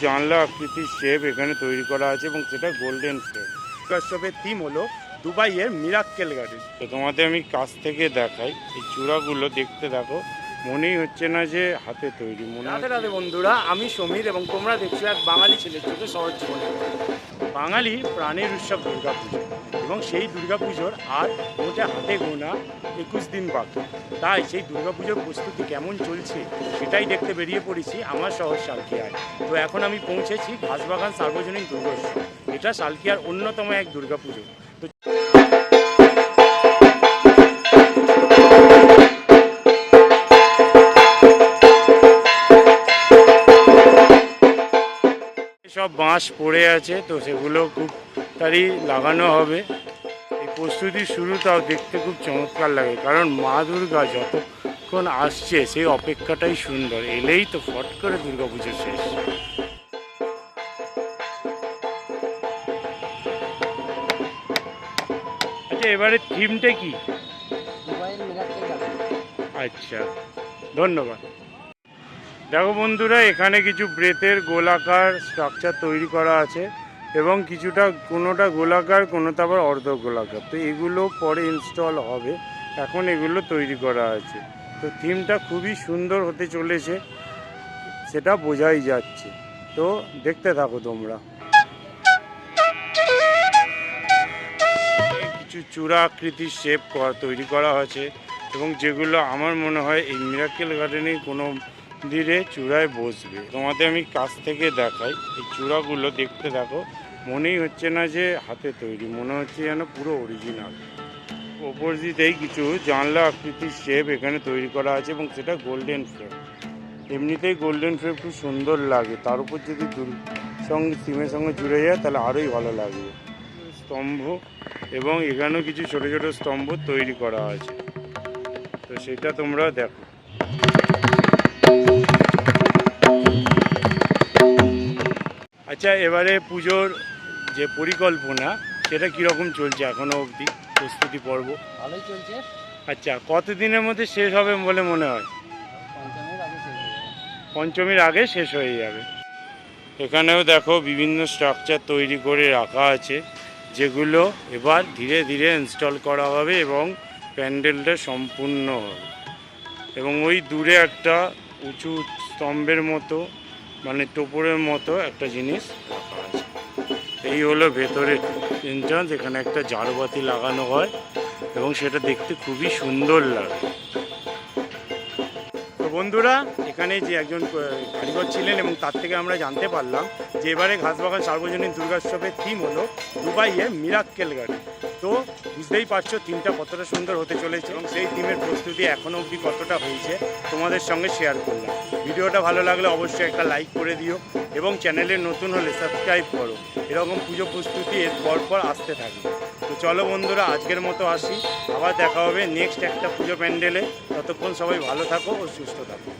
জানলা আকৃতির শেপ এখানে তৈরি করা আছে এবং সেটা গোল্ডেন শেপ উৎসবের থিম হলো দুবাইয়ের মিরাক্কেল গার্ডেন তো তোমাদের আমি কাছ থেকে দেখাই এই চূড়াগুলো দেখতে দেখো মনেই হচ্ছে না যে হাতে তৈরি মনে রাধে বন্ধুরা আমি সমীর এবং তোমরা দেখছ এক বাঙালি ছেলের চোখে শহর জীবনে। বাঙালি প্রাণের উৎসব দুর্গাপুজো এবং সেই দুর্গাপুজোর আর মোটে হাতে গোনা একুশ দিন বাকি। তাই সেই দুর্গাপুজোর প্রস্তুতি কেমন চলছে সেটাই দেখতে বেরিয়ে পড়েছি আমার শহর সালকিয়ায় তো এখন আমি পৌঁছেছি ঘাসবাগান সার্বজনীন দুর্গোৎসব। এটা সালকিয়ার অন্যতম এক দুর্গাপুজো। তো সব বাঁশ পড়ে আছে তো সেগুলো খুব তাড়ি লাগানো হবে। এই প্রস্তুতি শুরুটাও দেখতে খুব চমৎকার লাগে কারণ মা দুর্গা যতক্ষণ আসছে সেই অপেক্ষাটাই সুন্দর। এলেই তো ফট করে দুর্গাপুজো শেষ। আচ্ছা এবারে থিমটা কি? আচ্ছা ধন্যবাদ। দেখো বন্ধুরা, এখানে কিছু ব্রেথের গোলাকার স্ট্রাকচার তৈরি করা আছে এবং কিছুটা, কোনোটা গোলাকার, কোনোটা আবার অর্ধ গোলাকার তো এগুলো পরে ইনস্টল হবে। এখন এগুলো তৈরি করা আছে। তো থিমটা খুবই সুন্দর হতে চলেছে, সেটা বোঝাই যাচ্ছে। তো দেখতে থাকো তোমরা। কিছু চূড়া আকৃতির শেপ তৈরি করা হয়েছে এবং যেগুলো আমার মনে হয় এই মিরাকেল গার্ডেনে কোনো দিনে চূড়ায় বসবে। তোমাদের আমি কাছ থেকে দেখাই। এই চূড়াগুলো দেখতে দেখো মনেই হচ্ছে না যে হাতে তৈরি। মনে হচ্ছে যেন পুরো অরিজিনাল ওপর দিতেই কিছু জানলা আকৃতির শেপ এখানে তৈরি করা আছে এবং সেটা গোল্ডেন ফ্রেম এমনিতেই গোল্ডেন ফ্রেম খুব সুন্দর লাগে। তার উপর যদি সঙ্গে থিমের সঙ্গে জুড়ে যায়, তাহলে আরোই ভালো লাগবে। স্তম্ভ এবং এখানেও কিছু ছোট ছোট স্তম্ভ তৈরি করা আছে। তো সেটা তোমরা দেখো। আচ্ছা এবারে পুজোর যে পরিকল্পনা সেটা কীরকম চলছে এখনও অবধি? প্রস্তুতি পর্ব? ভালোই চলছে। আচ্ছা কতদিনের মধ্যে শেষ হবে বলে মনে হয়? পঞ্চমের আগে শেষ হয়ে যাবে। পঞ্চমীর আগে শেষ হয়ে যাবে। এখানেও দেখো বিভিন্ন স্ট্রাকচার তৈরি করে রাখা আছে যেগুলো এবার ধীরে ধীরে ইনস্টল করা হবে এবং প্যান্ডেলটা সম্পূর্ণ হবে। এবং ওই দূরে একটা উঁচু স্তম্ভের মতো মানে টোপরের মতো একটা জিনিস এই হলো ভেতরে এন্ট্রান্স এখানে একটা ঝাড়বাতি লাগানো হয় এবং সেটা দেখতে খুবই সুন্দর লাগে। তো বন্ধুরা, এখানে যে একজন কারিগর ছিলেন এবং তার থেকে আমরা জানতে পারলাম যে এবারে ঘাসবাগান সার্বজনীন দুর্গোৎসবের থিম হলো দুবাইয়ের মিরাক্কেল গার্ডেন। তো বুঝতেই পারছ থিমটা কতটা সুন্দর হতে চলেছে এবং সেই থিমের প্রস্তুতি এখনও অবধি কতটা হয়েছে তোমাদের সঙ্গে শেয়ার করলাম। ভিডিওটা ভালো লাগলে অবশ্যই একটা লাইক করে দিও এবং চ্যানেলে নতুন হলে সাবস্ক্রাইব করো। এরকম পুজো প্রস্তুতি এর পর পর আসতে থাকবে। তো চলো বন্ধুরা, আজকের মতো আসি। আবার দেখা হবে নেক্সট একটা পুজো প্যান্ডেলে। ততক্ষণ সবাই ভালো থাকো ও সুস্থ থাকো।